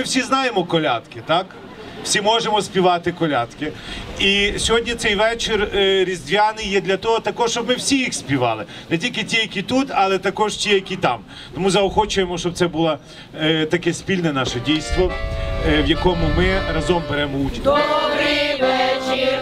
Ми всі знаємо колядки, так? Всі можемо співати колядки. І сьогодні цей вечір е, різдвяний є для того, також, щоб ми всі їх співали. Не тільки ті, які тут, але також ті, які там. Тому заохочуємо, щоб це було е, таке спільне наше дійство, е, в якому ми разом беремо участь. Добрий вечір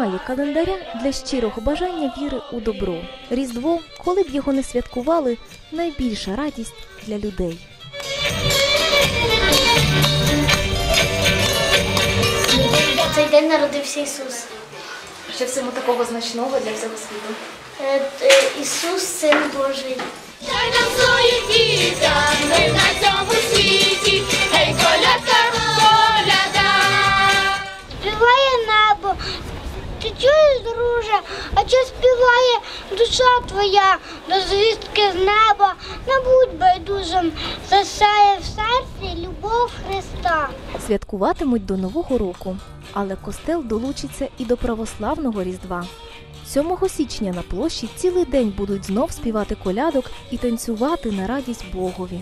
Немає календаря для щирого бажання віри у добро. Різдво, коли б його не святкували, найбільша радість для людей. В цей день народився Ісус. Що в цьому такого значного для всього світу? Е, е, Ісус, син Божий. Ти чуєш, друже, а чи співає душа твоя до звістки з неба? Не будь байдужим, засяє в серці любов Христа. Святкуватимуть до Нового року, але костел долучиться і до православного Різдва. 7 січня на площі цілий день будуть знов співати колядок і танцювати на радість Богові.